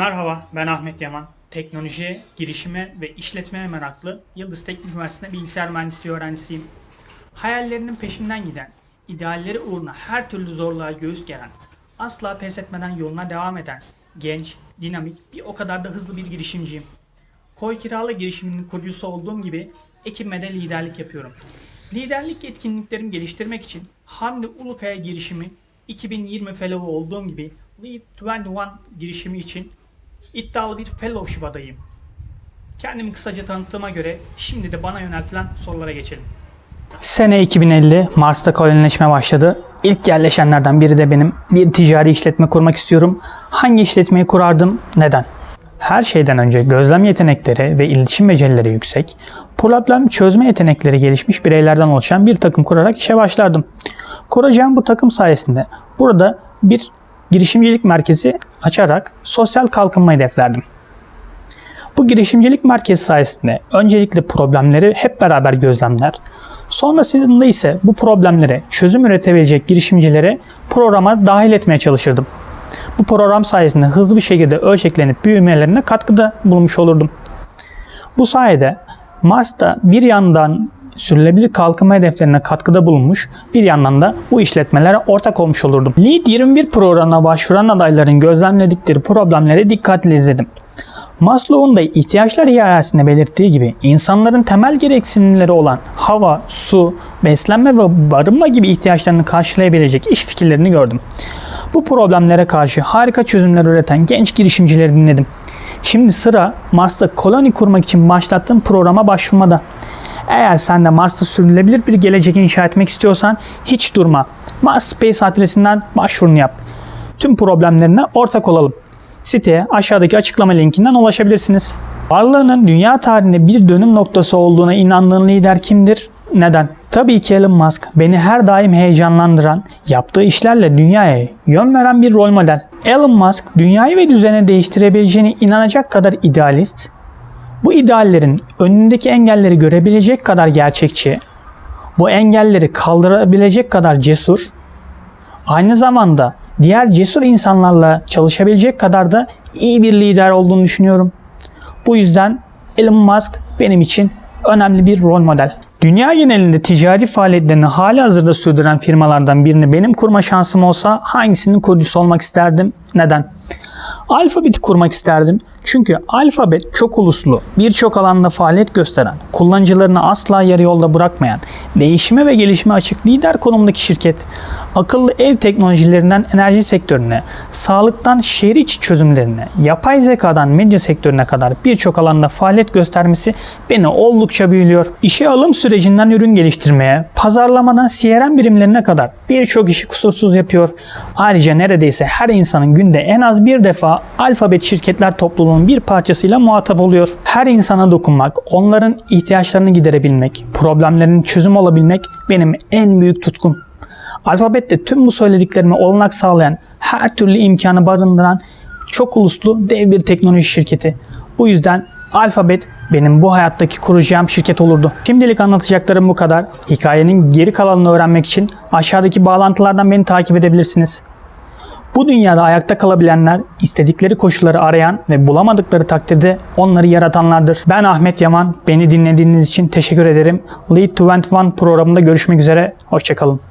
Merhaba, ben Ahmet Yaman. Teknolojiye, girişime ve işletmeye meraklı Yıldız Teknik Üniversitesi'nde bilgisayar mühendisliği öğrencisiyim. Hayallerinin peşinden giden, idealleri uğruna her türlü zorluğa göğüs geren, asla pes etmeden yoluna devam eden, genç, dinamik, bir o kadar da hızlı bir girişimciyim. Koy Kiralı girişiminin kurucusu olduğum gibi ekibime de liderlik yapıyorum. Liderlik yetkinliklerimi geliştirmek için Hamdi Ulukaya girişimi 2020 Fellow olduğum gibi Lead 21 girişimi için iddialı bir fellowship adayım. Kendimi kısaca tanıttığıma göre şimdi de bana yöneltilen sorulara geçelim. Sene 2050 Mars'ta kolonileşme başladı. İlk yerleşenlerden biri de benim. Bir ticari işletme kurmak istiyorum. Hangi işletmeyi kurardım? Neden? Her şeyden önce gözlem yetenekleri ve iletişim becerileri yüksek, problem çözme yetenekleri gelişmiş bireylerden oluşan bir takım kurarak işe başlardım. Kuracağım bu takım sayesinde burada bir girişimcilik merkezi açarak sosyal kalkınma hedeflerdim. Bu girişimcilik merkezi sayesinde öncelikle problemleri hep beraber gözlemler, sonrasında ise bu problemlere çözüm üretebilecek girişimcilere programa dahil etmeye çalışırdım. Bu program sayesinde hızlı bir şekilde ölçeklenip büyümelerine katkıda bulunmuş olurdum. Bu sayede Mars'ta bir yandan sürülebilir kalkınma hedeflerine katkıda bulunmuş, bir yandan da bu işletmelere ortak olmuş olurdum. Lead 21 programına başvuran adayların gözlemledikleri problemleri dikkatli izledim. Maslow'un da ihtiyaçlar hiyerarşisinde belirttiği gibi insanların temel gereksinimleri olan hava, su, beslenme ve barınma gibi ihtiyaçlarını karşılayabilecek iş fikirlerini gördüm. Bu problemlere karşı harika çözümler üreten genç girişimcileri dinledim. Şimdi sıra Mars'ta koloni kurmak için başlattığım programa başvurmada. Eğer sen de Mars'ta sürdürülebilir bir gelecek inşa etmek istiyorsan hiç durma. Mars Space adresinden başvurunu yap. Tüm problemlerine ortak olalım. Siteye aşağıdaki açıklama linkinden ulaşabilirsiniz. Varlığının dünya tarihinde bir dönüm noktası olduğuna inandığın lider kimdir? Neden? Tabii ki Elon Musk beni her daim heyecanlandıran, yaptığı işlerle dünyaya yön veren bir rol model. Elon Musk dünyayı ve düzeni değiştirebileceğine inanacak kadar idealist, bu ideallerin önündeki engelleri görebilecek kadar gerçekçi, bu engelleri kaldırabilecek kadar cesur, aynı zamanda diğer cesur insanlarla çalışabilecek kadar da iyi bir lider olduğunu düşünüyorum. Bu yüzden Elon Musk benim için önemli bir rol model. Dünya genelinde ticari faaliyetlerini hali hazırda sürdüren firmalardan birini benim kurma şansım olsa hangisinin kurucusu olmak isterdim? Neden? Alphabet kurmak isterdim. Çünkü Alphabet çok uluslu, birçok alanda faaliyet gösteren, kullanıcılarını asla yarı yolda bırakmayan, değişime ve gelişime açık lider konumdaki şirket, akıllı ev teknolojilerinden enerji sektörüne, sağlıktan şehir içi çözümlerine, yapay zekadan medya sektörüne kadar birçok alanda faaliyet göstermesi beni oldukça büyülüyor. İşe alım sürecinden ürün geliştirmeye, pazarlamadan CRM birimlerine kadar birçok işi kusursuz yapıyor. Ayrıca neredeyse her insanın günde en az bir defa Alphabet şirketler topluluğunun bir parçasıyla muhatap oluyor. Her insana dokunmak, onların ihtiyaçlarını giderebilmek, problemlerinin çözüm olabilmek benim en büyük tutkum. Alfabette tüm bu söylediklerime olanak sağlayan, her türlü imkanı barındıran çok uluslu dev bir teknoloji şirketi. Bu yüzden Alphabet benim bu hayattaki kuracağım şirket olurdu. Şimdilik anlatacaklarım bu kadar. Hikayenin geri kalanını öğrenmek için aşağıdaki bağlantılardan beni takip edebilirsiniz. Bu dünyada ayakta kalabilenler, istedikleri koşulları arayan ve bulamadıkları takdirde onları yaratanlardır. Ben Ahmet Yaman. Beni dinlediğiniz için teşekkür ederim. Lead to 21 programında görüşmek üzere. Hoşçakalın.